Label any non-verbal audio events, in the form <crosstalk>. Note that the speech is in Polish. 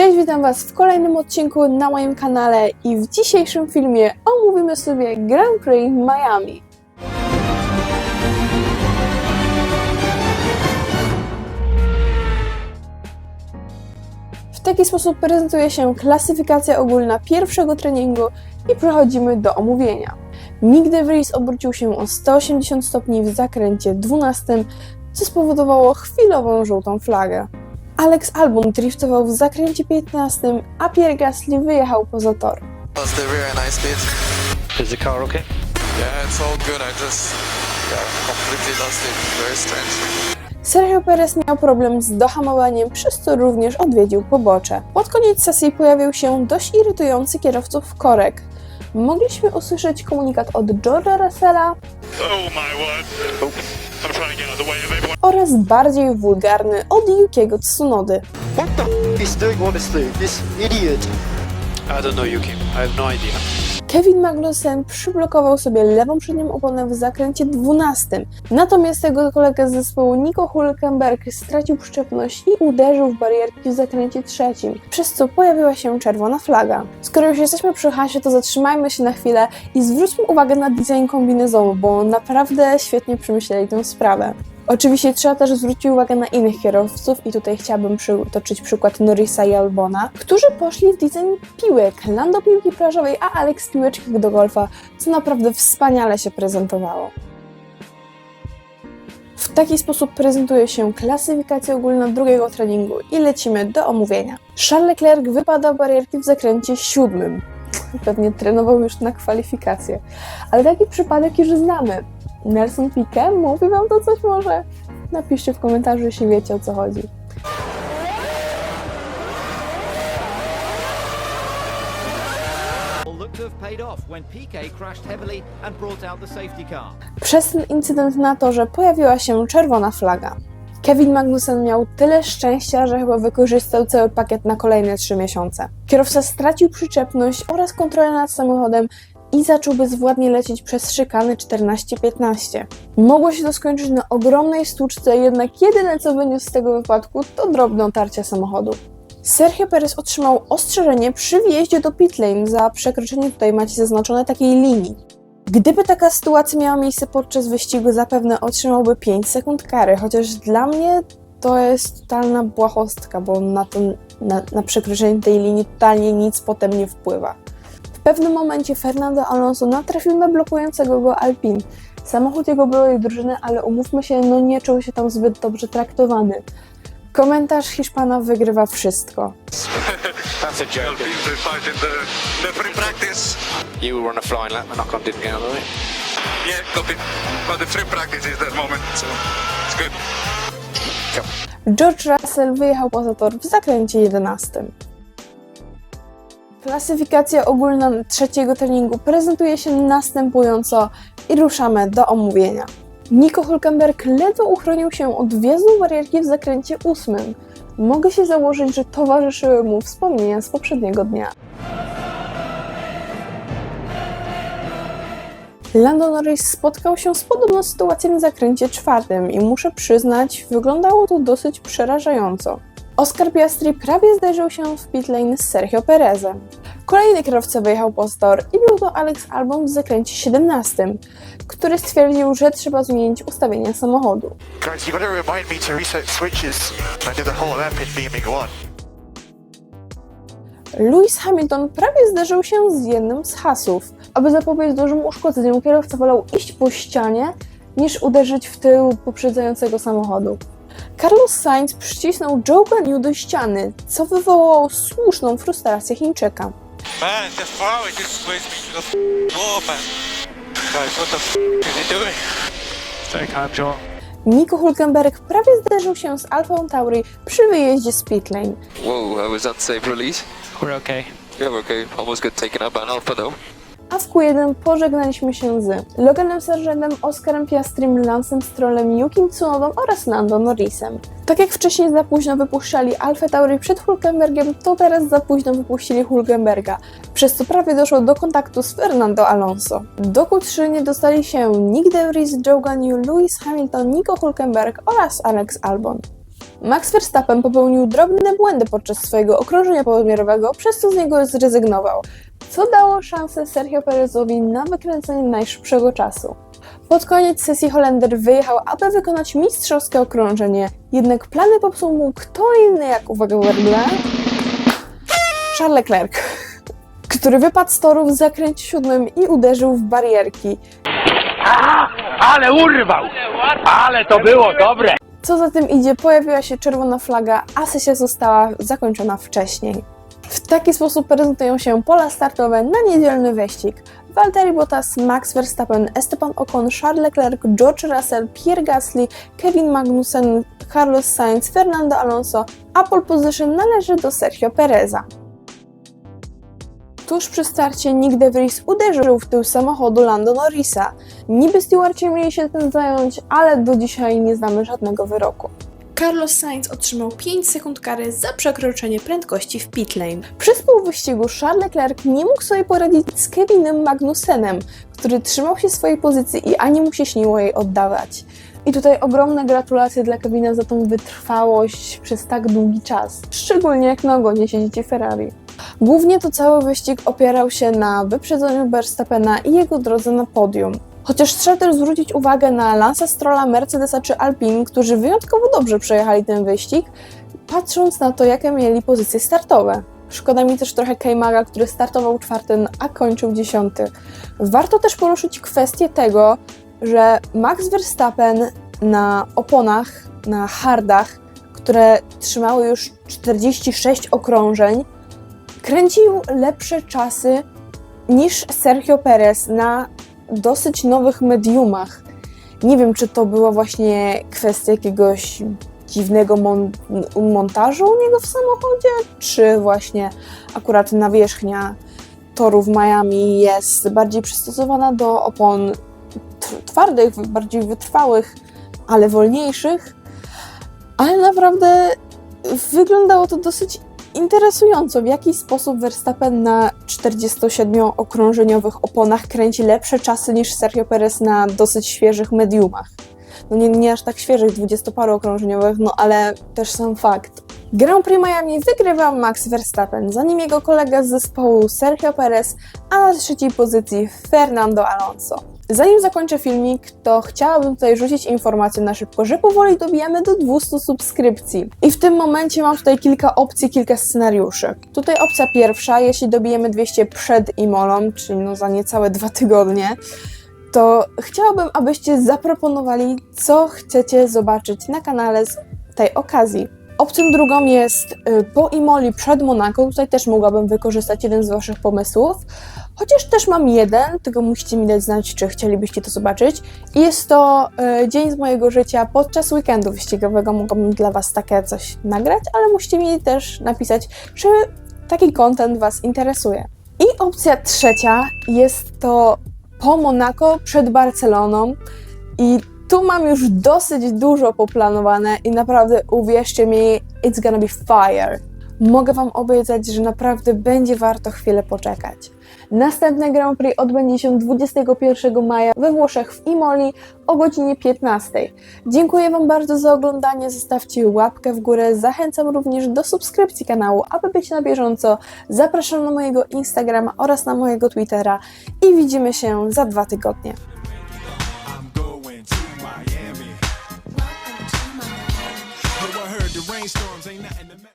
Cześć, witam Was w kolejnym odcinku na moim kanale i w dzisiejszym filmie omówimy sobie Grand Prix Miami. W taki sposób prezentuje się klasyfikacja ogólna pierwszego treningu i przechodzimy do omówienia. Nick DeVries obrócił się o 180 stopni w zakręcie 12, co spowodowało chwilową żółtą flagę. Alex Albon driftował w zakręcie 15, a Pierre Gasly wyjechał poza tor. Was the rear and I speed? Is the car okay? Yeah, it's all good. I just yeah, completely lost it. Very strange. Sergio Perez miał problem z dohamowaniem, przez co również odwiedził pobocze. Pod koniec sesji pojawił się dość irytujący kierowców korek. Mogliśmy usłyszeć komunikat od George'a Russella Oh my word. I'm trying to get out of the way of everyone. Oraz bardziej wulgarny od Yukiego Tsunody. What the f is doing honestly? This idiot. I don't know, Yuki. I have no idea. Kevin Magnussen przyblokował sobie lewą przednią oponę w zakręcie 12. Natomiast jego kolega z zespołu Nico Hulkenberg stracił przyczepność i uderzył w barierki w zakręcie trzecim, przez co pojawiła się czerwona flaga. Skoro już jesteśmy przy hasie, to zatrzymajmy się na chwilę i zwróćmy uwagę na design kombinezonu, bo naprawdę świetnie przemyśleli tę sprawę. Oczywiście trzeba też zwrócić uwagę na innych kierowców i tutaj chciałabym przytoczyć przykład Norrisa i Albona, którzy poszli w design piłek, Lando piłki plażowej, a Alex piłeczki do golfa, co naprawdę wspaniale się prezentowało. W taki sposób prezentuje się klasyfikacja ogólna drugiego treningu i lecimy do omówienia. Charles Leclerc wypada barierki w zakręcie siódmym. <laughs> Pewnie trenował już na kwalifikacje, ale taki przypadek już znamy. Nelson Piquet? Mówi wam to coś może? Napiszcie w komentarzu, jeśli wiecie o co chodzi. Przez ten incydent na torze pojawiła się czerwona flaga. Kevin Magnussen miał tyle szczęścia, że chyba wykorzystał cały pakiet na kolejne 3 miesiące. Kierowca stracił przyczepność oraz kontrolę nad samochodem i zaczął bezwładnie lecieć przez szykany 14-15. Mogło się to skończyć na ogromnej stłuczce, jednak jedyne co wyniósł z tego wypadku to drobne otarcie samochodu. Sergio Perez otrzymał ostrzeżenie przy wjeździe do pit lane za przekroczenie, tutaj macie zaznaczone, takiej linii. Gdyby taka sytuacja miała miejsce podczas wyścigu, zapewne otrzymałby 5 sekund kary, chociaż dla mnie to jest totalna błahostka, bo na, to, na, na przekroczenie tej linii totalnie nic potem nie wpływa. W pewnym momencie Fernando Alonso natrafił na blokującego go Alpin. Samochód jego byłej drużyny, ale umówmy się, no nie czuł się tam zbyt dobrze traktowany. Komentarz Hiszpana wygrywa wszystko. <laughs> That's a joke. Alpines are fighting the, the free practice. You were on a flying lap and Ocon didn't get out of the way. Yeah, copy. But the free practice is that moment, so it's good. George Russell wyjechał poza tor w zakręcie 11. Klasyfikacja ogólna trzeciego treningu prezentuje się następująco i ruszamy do omówienia. Nico Hulkenberg ledwo uchronił się od wjazdu barierki w zakręcie 8. Mogę się założyć, że towarzyszyły mu wspomnienia z poprzedniego dnia. Lando Norris spotkał się z podobną sytuacją w zakręcie czwartym i muszę przyznać, wyglądało to dosyć przerażająco. Oscar Piastri prawie zderzył się w pit lane z Sergio Perezem. Kolejny kierowca wyjechał po tor i był to Alex Albon w zakręcie 17, który stwierdził, że trzeba zmienić ustawienia samochodu. Lewis Hamilton prawie zderzył się z jednym z hasów. Aby zapobiec dużym uszkodzeniom, kierowca wolał iść po ścianie, niż uderzyć w tył poprzedzającego samochodu. Carlos Sainz przycisnął Joe Guanyu do ściany, co wywołało słuszną frustrację Chińczyka. Man, the flower just plays me to the wall, man. Guys, what the f is he doing? Stay calm, Joel. Nico Hulkenberg prawie zderzył się z Alfa Tauri przy wyjeździe z pit lane. Whoa, that was unsafe release. We're okay. Yeah, we're okay. Almost got taken up by an alpha though. W Q1 pożegnaliśmy się z Loganem Sargentem, Oscarem Piastrim, Lancem Strollem, Yukim Tsunodą oraz Nando Norrisem. Tak jak wcześniej za późno wypuszczali Alfa Tauri przed Hulkenbergiem, to teraz za późno wypuścili Hulkenberga, przez co prawie doszło do kontaktu z Fernando Alonso. Do Q3 nie dostali się Nick DeVries, Joe Ganyu, Lewis Hamilton, Nico Hulkenberg oraz Alex Albon. Max Verstappen popełnił drobne błędy podczas swojego okrążenia południowego, przez co z niego zrezygnował, co dało szansę Sergio Perezowi na wykręcenie najszybszego czasu. Pod koniec sesji Holender wyjechał, aby wykonać mistrzowskie okrążenie, jednak plany popsuł mu kto inny jak, uwaga, uwaga, Charles Leclerc, który wypadł z toru w zakręcie siódmym i uderzył w barierki. Ale urwał! Ale to było dobre! Co za tym idzie, pojawiła się czerwona flaga, a sesja została zakończona wcześniej. W taki sposób prezentują się pola startowe na niedzielny wyścig. Valtteri Bottas, Max Verstappen, Esteban Ocon, Charles Leclerc, George Russell, Pierre Gasly, Kevin Magnussen, Carlos Sainz, Fernando Alonso, a pole position należy do Sergio Pereza. Tuż przy starcie Nick De Vries uderzył w tył samochodu Lando Norrisa. Niby stewardci mieli się tym zająć, ale do dzisiaj nie znamy żadnego wyroku. Carlos Sainz otrzymał 5 sekund kary za przekroczenie prędkości w pit lane. Przez pół wyścigu Charles Leclerc nie mógł sobie poradzić z Kevinem Magnussenem, który trzymał się swojej pozycji i ani mu się śniło jej oddawać. I tutaj ogromne gratulacje dla Kevina za tą wytrwałość przez tak długi czas, szczególnie jak na ogonie siedzicie Ferrari. Głównie to cały wyścig opierał się na wyprzedzeniu Verstappena i jego drodze na podium. Chociaż trzeba też zwrócić uwagę na Lansa Strolla, Mercedesa czy Alpine, którzy wyjątkowo dobrze przejechali ten wyścig, patrząc na to, jakie mieli pozycje startowe. Szkoda mi też trochę Keimaga, który startował czwarty, a kończył dziesiąty. Warto też poruszyć kwestię tego, że Max Verstappen na oponach, na hardach, które trzymały już 46 okrążeń, kręcił lepsze czasy niż Sergio Perez na dosyć nowych mediumach. Nie wiem, czy to była właśnie kwestia jakiegoś dziwnego mon- montażu u niego w samochodzie, czy właśnie akurat nawierzchnia toru w Miami jest bardziej przystosowana do opon twardych, bardziej wytrwałych, ale wolniejszych. Ale naprawdę wyglądało to dosyć interesująco, w jaki sposób Verstappen na 47-okrążeniowych oponach kręci lepsze czasy niż Sergio Perez na dosyć świeżych mediumach. No nie, nie aż tak świeżych, 20 okrążeniowych, no ale też sam fakt. Grand Prix Miami wygrywa Max Verstappen, za nim jego kolega z zespołu Sergio Perez, a na trzeciej pozycji Fernando Alonso. Zanim zakończę filmik, to chciałabym tutaj rzucić informację na szybko, że powoli dobijamy do 200 subskrypcji. I w tym momencie mam tutaj kilka opcji, kilka scenariuszy. Tutaj opcja pierwsza, jeśli dobijemy 200 przed Imolą, czyli no za niecałe dwa tygodnie, to chciałabym, abyście zaproponowali, co chcecie zobaczyć na kanale z tej okazji. Opcją drugą jest y, po Imoli przed Monako. Tutaj też mogłabym wykorzystać jeden z Waszych pomysłów. Chociaż też mam jeden, tylko musicie mi dać znać, czy chcielibyście to zobaczyć. I jest to y, dzień z mojego życia podczas weekendu wyścigowego. Mogłabym dla Was takie coś nagrać, ale musicie mi też napisać, czy taki content Was interesuje. I opcja trzecia jest to po Monako przed Barceloną. I tu mam już dosyć dużo poplanowane i naprawdę uwierzcie mi, it's gonna be fire. Mogę Wam obiecać, że naprawdę będzie warto chwilę poczekać. Następne Grand Prix odbędzie się 21 maja we Włoszech w Imoli o godzinie 15. Dziękuję Wam bardzo za oglądanie, zostawcie łapkę w górę, zachęcam również do subskrypcji kanału, aby być na bieżąco. Zapraszam na mojego Instagrama oraz na mojego Twittera i widzimy się za dwa tygodnie. Rainstorms ain't nothing to